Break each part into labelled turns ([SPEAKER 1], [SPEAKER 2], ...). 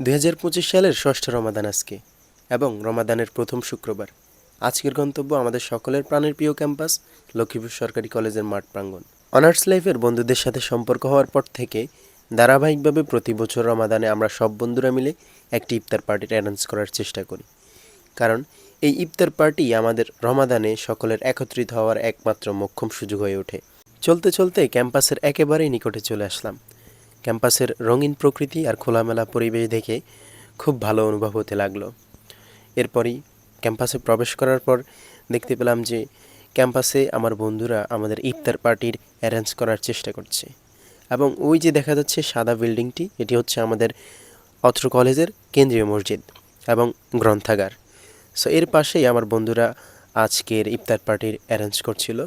[SPEAKER 1] দুই সালের ষষ্ঠ রমাদান আজকে এবং রমাদানের প্রথম শুক্রবার। আজকের গন্তব্য আমাদের সকলের প্রাণের প্রিয় ক্যাম্পাস, লক্ষ্মীপুর সরকারি কলেজের মাঠ প্রাঙ্গণ। অনার্স লাইফের বন্ধুদের সাথে সম্পর্ক হওয়ার পর থেকে ধারাবাহিকভাবে প্রতি বছর রমাদানে আমরা সব বন্ধুরা মিলে একটি ইফতার পার্টির অ্যারেঞ্জ করার চেষ্টা করি। কারণ এই ইফতার পার্টি আমাদের রমাদানে সকলের একত্রিত হওয়ার একমাত্র মোক্ষম সুযোগ হয়ে ওঠে। চলতে চলতে ক্যাম্পাসের একেবারেই নিকটে চলে আসলাম। ক্যাম্পাসের রঙিন প্রকৃতি আর খোলামেলা পরিবেশ দেখে খুব ভালো অনুভব হতে লাগল। এরপরই ক্যাম্পাসে প্রবেশ করার পর দেখতে পেলাম যে ক্যাম্পাসে আমার বন্ধুরা আমাদের ইফতার পার্টির অ্যারেঞ্জ করার চেষ্টা করছে এবং ওই যে দেখা যাচ্ছে সাদা বিল্ডিংটি, এটি হচ্ছে আমাদের অত্র কলেজের কেন্দ্রীয় মসজিদ এবং গ্রন্থাগার। সো এর পাশেই আমার বন্ধুরা আজকের ইফতার পার্টির অ্যারেঞ্জ করছিল।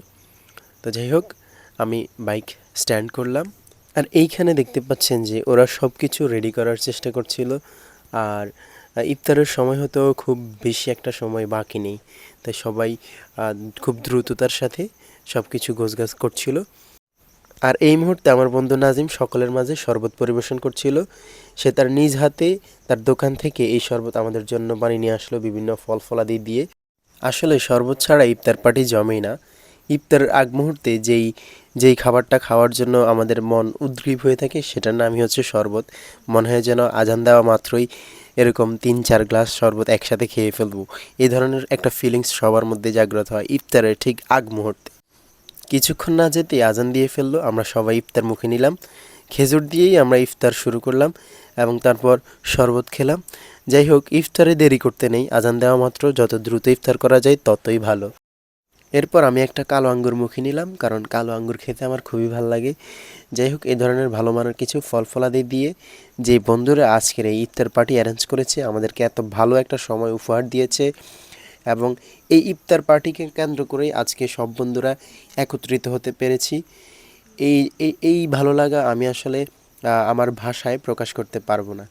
[SPEAKER 1] তো যাই হোক, আমি বাইক স্ট্যান্ড করলাম। আর এইখানে দেখতে পাচ্ছেন যে ওরা সব কিছু রেডি করার চেষ্টা করছিল। আর ইফতারের সময় হতো খুব বেশি একটা সময় বাকি নেই। তাই সবাই খুব দ্রুততার সাথে সব কিছু গোছগাছ করছিল। আর এই মুহূর্তে আমার বন্ধু নাজিম সকলের মাঝে শরবত পরিবেশন করছিল। সে তার নিজ হাতে তার দোকান থেকে এই শরবত আমাদের জন্য বানিয়ে নিয়ে আসলো বিভিন্ন ফল ফলাদি দিয়ে। আসলে শরবত ছাড়া ইফতার পার্টি জমেই না। ইফতারের আগ মুহূর্তে যেই যেই খাবারটা খাওয়ার জন্য আমাদের মন উদ্গ্রীব হয়ে থাকে, সেটার নামই হচ্ছে শরবত। মনে হয় যেন আজান দেওয়া মাত্রই এরকম তিন চার গ্লাস শরবত একসাথে খেয়ে ফেলব। এই ধরনের একটা ফিলিংস সবার মধ্যে জাগ্রত হয় ইফতারের ঠিক আগ মুহূর্তে। কিছুক্ষণ না যেতে আজান দিয়ে ফেলল, আমরা সবাই ইফতার মুখে নিলাম। খেজুর দিয়েই আমরা ইফতার শুরু করলাম এবং তারপর শরবত খেলাম। যাই হোক, ইফতারে দেরি করতে নেই, আজান দেওয়া মাত্র। যত দ্রুত ইফতার করা যায়, ততই ভালো। এরপর আমি একটা কালো আঙ্গুর মুখে নিলাম, কারণ কালো আঙ্গুর খেতে আমার খুবই ভালো লাগে। যাই হোক, এই ধরনের ভালো মানের কিছু ফল ফলাদি দিয়ে যে বন্ধুরা আজকের এই ইফতার পার্টি অ্যারেঞ্জ করেছে, আমাদেরকে এত ভালো একটা সময় উপহার দিয়েছে এবং এই ইফতার পার্টিকে কেন্দ্র করেই আজকে সব বন্ধুরা একত্রিত হতে পেরেছি। এই এই ভালো লাগা আমি আসলে আমার ভাষায় প্রকাশ করতে পারব না।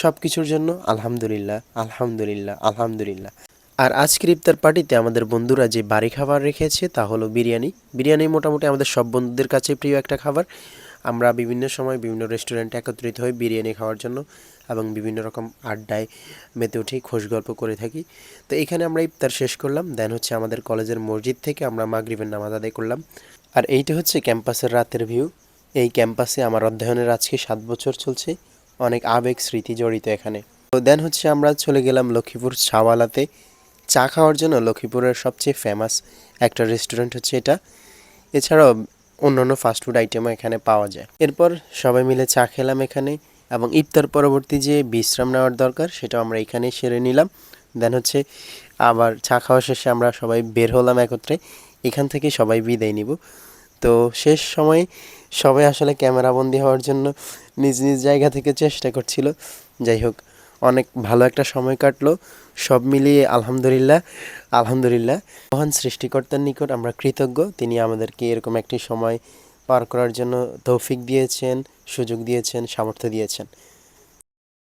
[SPEAKER 1] সব কিছুর জন্য আলহামদুলিল্লাহ আলহামদুলিল্লাহ আলহামদুলিল্লাহ। আর আজকের ইফতার পার্টিতে আমাদের বন্ধুরা যে বাড়ি খাবার রেখেছে তা হলো বিরিয়ানি। বিরিয়ানি মোটামুটি আমাদের সব বন্ধুদের কাছে প্রিয় একটা খাবার। আমরা বিভিন্ন সময় বিভিন্ন রেস্টুরেন্টে একত্রিত হই বিরিয়ানি খাওয়ার জন্য এবং বিভিন্ন রকম আড্ডায় মেতে উঠি, খোশ গল্প করে থাকি। তো এখানে আমরা ইফতার শেষ করলাম দেন হচ্ছে আমাদের কলেজের মসজিদ থেকে আমরা মাগরিবের নামাজ আদায় করলাম। আর এইটা হচ্ছে ক্যাম্পাসের রাতের ভিউ। এই ক্যাম্পাসে আমার অধ্যয়নের আজকে সাত বছর চলছে, অনেক আবেগ স্মৃতি জড়িত এখানে। তো দেন হচ্ছে আমরা চলে গেলাম লক্ষ্মীপুর ছাওয়ালাতে। চা খাওয়ার জন্য লক্ষ্মীপুরের সবচেয়ে ফেমাস একটা রেস্টুরেন্ট হচ্ছে এটা। এছাড়াও অন্যান্য ফাস্টফুড আইটেমও এখানে পাওয়া যায়। এরপর সবাই মিলে চা খেলাম এখানে এবং ইফতার পরবর্তী যে বিশ্রাম নেওয়ার দরকার সেটা আমরা এখানে সেরে নিলাম। দেন হচ্ছে আবার চা খাওয়া শেষে আমরা সবাই বের হলাম একত্রে। এখান থেকে সবাই বিদায় নিব। তো শেষ সময়ে সবাই আসলে ক্যামেরাবন্দি হওয়ার জন্য নিজ নিজ জায়গা থেকে চেষ্টা করছিল। যাই হোক অনেক ভালো একটা সময় কাটলো। সব মিলিয়ে আলহামদুলিল্লাহ আলহামদুলিল্লাহ। মহান সৃষ্টিকর্তার নিকট আমরা কৃতজ্ঞ। তিনি আমাদেরকে এরকম একটি সময় পার করার জন্য তৌফিক দিয়েছেন, সুযোগ দিয়েছেন, সামর্থ্য দিয়েছেন।